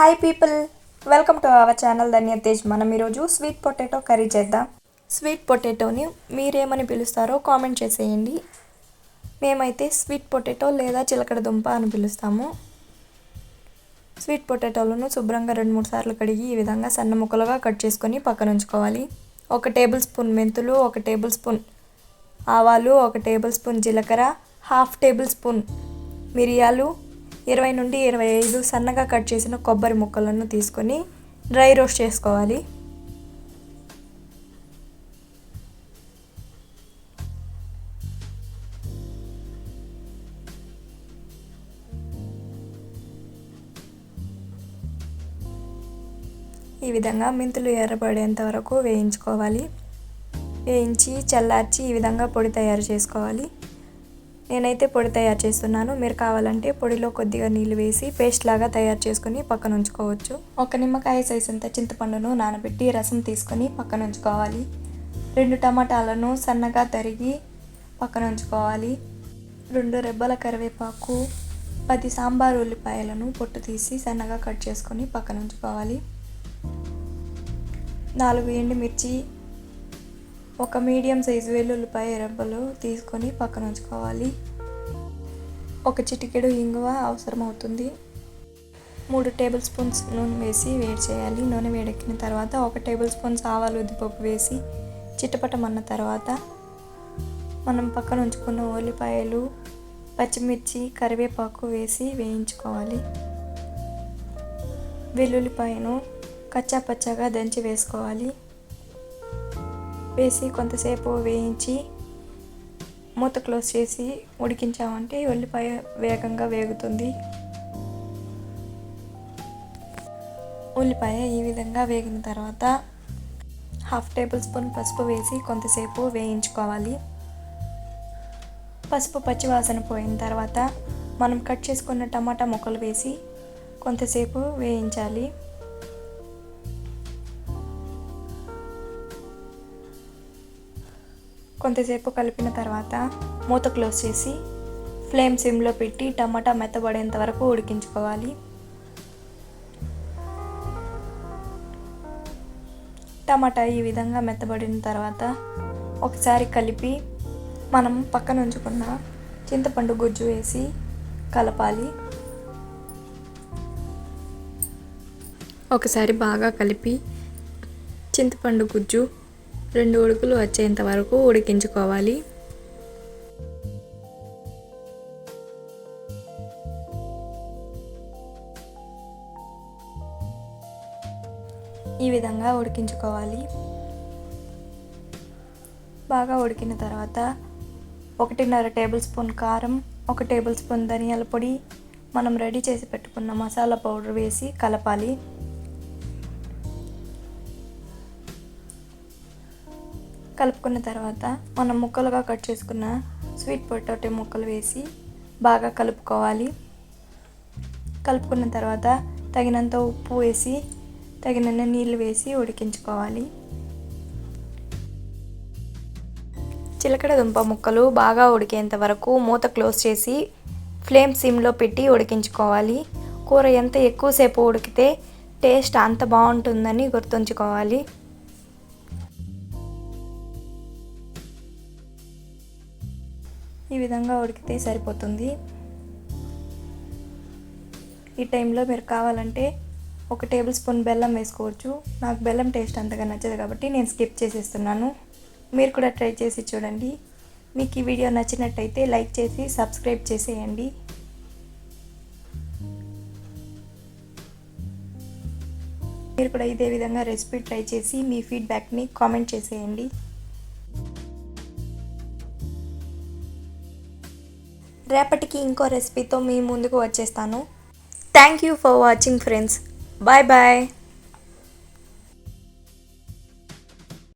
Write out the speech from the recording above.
Hi people welcome to our channel Dhanya Tej మనం ఈరోజు sweet potato curry చేద్దాం. Sweet పొటాటోని మీరేమని పిలుస్తారో కామెంట్ చేసేయండి. మేమైతే స్వీట్ పొటాటో లేదా చిలకడ దుంప అని పిలుస్తాము. స్వీట్ పొటాటోలను శుభ్రంగా రెండు మూడు సార్లు కడిగి ఈ విధంగా సన్న ముక్కలుగా కట్ చేసుకొని పక్కన ఉంచుకోవాలి. ఒక టేబుల్ స్పూన్ మెంతులు ఒక టేబుల్ స్పూన్ ఆవాలు ఒక టేబుల్ స్పూన్ జీలకర్ర హాఫ్ టేబుల్ స్పూన్ మిరియాలు ఇరవై నుండి ఇరవై ఐదు సన్నగా కట్ చేసిన కొబ్బరి ముక్కలను తీసుకొని డ్రై రోస్ట్ చేసుకోవాలి. ఈ విధంగా మెంతులు ఎర్రబడేంత వరకు వేయించుకోవాలి. వేయించి చల్లార్చి ఈ విధంగా పొడి తయారు చేసుకోవాలి. నేనైతే పొడి తయారు చేస్తున్నాను. మీరు కావాలంటే పొడిలో కొద్దిగా నీళ్ళు వేసి పేస్ట్ లాగా తయారు చేసుకుని పక్కన ఉంచుకోవచ్చు. ఒక నిమ్మకాయ సైజ్ అంత చింతపండును నానబెట్టి రసం తీసుకొని పక్కన ఉంచుకోవాలి. రెండు టమాటాలను సన్నగా తరిగి పక్కన ఉంచుకోవాలి. రెండు రెబ్బల కరివేపాకు పది సాంబార్ ఉల్లిపాయలను పొట్టు తీసి సన్నగా కట్ చేసుకొని పక్కన ఉంచుకోవాలి. నాలుగు ఎండుమిర్చి ఒక మీడియం సైజు వెల్లుల్లిపాయ రెబ్బలు తీసుకొని పక్కన ఉంచుకోవాలి. ఒక చిటికెడు ఇంగువ అవసరం అవుతుంది మూడు టేబుల్ స్పూన్స్ నూనె వేసి వేడి చేయాలి. నూనె వేడెక్కిన తర్వాత ఒక టేబుల్ స్పూన్స్ ఆవాలు ఉద్దిపప్పు వేసి చిట్టపటమన్న తర్వాత మనం పక్కన ఉంచుకున్న ఉల్లిపాయలు పచ్చిమిర్చి కరివేపాకు వేసి వేయించుకోవాలి. వెల్లుల్లిపాయను కచ్చా పచ్చగా దంచి వేసుకోవాలి. వేసి కొంతసేపు వేయించి మూత క్లోజ్ చేసి ఉడికించామంటే ఉల్లిపాయ వేగంగా వేగుతుంది. ఉల్లిపాయ ఈ విధంగా వేగిన తర్వాత హాఫ్ టేబుల్ స్పూన్ పసుపు వేసి కొంతసేపు వేయించుకోవాలి. పసుపు పచ్చివాసన పోయిన తర్వాత మనం కట్ చేసుకున్న టమాటా ముక్కలు వేసి కొంతసేపు వేయించాలి. కొంతసేపు కలిపిన తర్వాత మూత క్లోజ్ చేసి ఫ్లేమ్ సిమ్లో పెట్టి టమాటా మెత్తబడేంత వరకు ఉడికించుకోవాలి. టమాటా ఈ విధంగా మెత్తబడిన తర్వాత ఒకసారి కలిపి మనం పక్కన ఉంచుకున్న చింతపండు గుజ్జు వేసి కలపాలి. ఒకసారి బాగా కలిపి చింతపండు గుజ్జు రెండు ఉడుకులు వచ్చేంత వరకు ఉడికించుకోవాలి. ఈ విధంగా ఉడికించుకోవాలి. బాగా ఉడికిన తర్వాత ఒకటిన్నర టేబుల్ స్పూన్ కారం ఒక టేబుల్ స్పూన్ ధనియాల పొడి మనం రెడీ చేసి పెట్టుకున్న మసాలా పౌడర్ వేసి కలపాలి. కలుపుకున్న తర్వాత మనం ముక్కలుగా కట్ చేసుకున్న స్వీట్ పొటాటో ముక్కలు వేసి బాగా కలుపుకోవాలి. కలుపుకున్న తర్వాత తగినంత ఉప్పు వేసి తగినన్ని నీళ్ళు వేసి ఉడికించుకోవాలి. చిలకడ దుంప ముక్కలు బాగా ఉడికేంత వరకు మూత క్లోజ్ చేసి ఫ్లేమ్ సిమ్లో పెట్టి ఉడికించుకోవాలి. కూర ఎంత ఎక్కువసేపు ఉడికితే టేస్ట్ అంత బాగుంటుందని గుర్తుంచుకోవాలి. ఈ విధంగా ఉడికితే సరిపోతుంది. ఈ టైంలో మీరు కావాలంటే ఒక టేబుల్ స్పూన్ బెల్లం వేసుకోవచ్చు. నాకు బెల్లం టేస్ట్ అంతగా నచ్చదు కాబట్టి నేను స్కిప్ చేసేస్తున్నాను. మీరు కూడా ట్రై చేసి చూడండి. మీకు ఈ వీడియో నచ్చినట్టయితే లైక్ చేసి సబ్స్క్రైబ్ చేసేయండి. మీరు కూడా ఇదే విధంగా రెసిపీ ట్రై చేసి మీ ఫీడ్బ్యాక్ని కామెంట్ చేసేయండి. రేపటికి ఇంకో రెసిపీతో మీ ముందుకు వచ్చేస్తాను. Thank you for watching friends bye bye